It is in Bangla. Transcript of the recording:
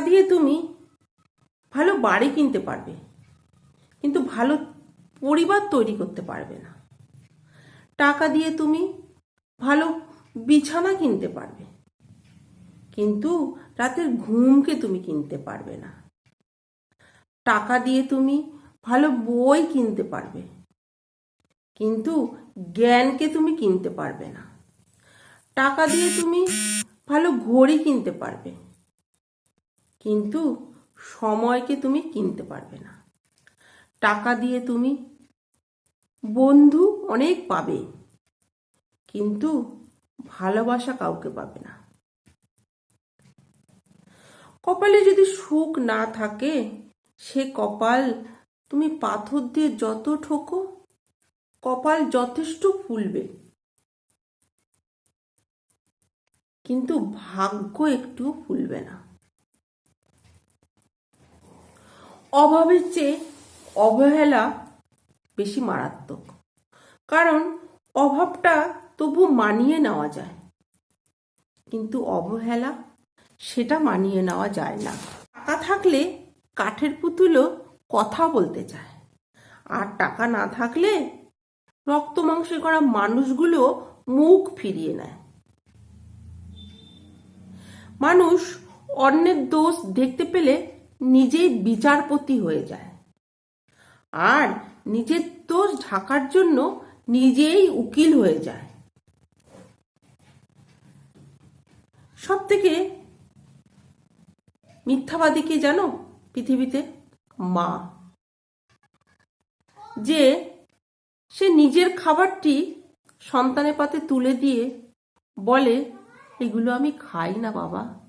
দিয়ে তুমি ভালো বাড়ি কিনতে পারবে। কিন্তু ভালো পরিবার তৈরি করতে পারবে না। টাকা দিয়ে তুমি ভালো বিছানা কিনতে পারবে। কিন্তু রাতের ঘুমকে তুমি কিনতে পারবে না। টাকা দিয়ে তুমি ভালো বই কিনতে পারবে। কিন্তু জ্ঞানকে তুমি কিনতে পারবে না। টাকা দিয়ে তুমি ভালো ঘড়ি কিনতে পারবে। কিন্তু সময়কে তুমি কিনতে পারবে না। টাকা দিয়ে তুমি বন্ধু অনেক পাবে, কিন্তু ভালোবাসা কাউকে পাবে না। কপালে যদি সুখ না থাকে, সে কপাল তুমি পাথর দিয়ে যত ঠোকো, কপাল যথেষ্ট ফুলবে। কিন্তু ভাগ্য একটু ফুলবে না। অভাবের চেয়ে অবহেলা বেশি মারাত্মক। কারণ অভাবটা তবু মানিয়ে নেওয়া যায়। কিন্তু অবহেলা সেটা মানিয়ে নেওয়া যায় না। টাকা থাকলে কাঠের পুতুলও কথা বলতে চায়। আর টাকা না থাকলে রক্ত মাংসে করা মানুষগুলো মুখ ফিরিয়ে নেয়। মানুষ অন্যের দোষ দেখতে পেলে নিজেই বিচারপতি হয়ে যায়। আর নিজের দোষ ঢাকার জন্য নিজেই উকিল হয়ে যায়। সব থেকে মিথ্যাবাদী কি জানো পৃথিবীতে? মা। যে সে নিজের খাবারটি সন্তানের পাতে তুলে দিয়ে বলে, এগুলো আমি খাই না বাবা।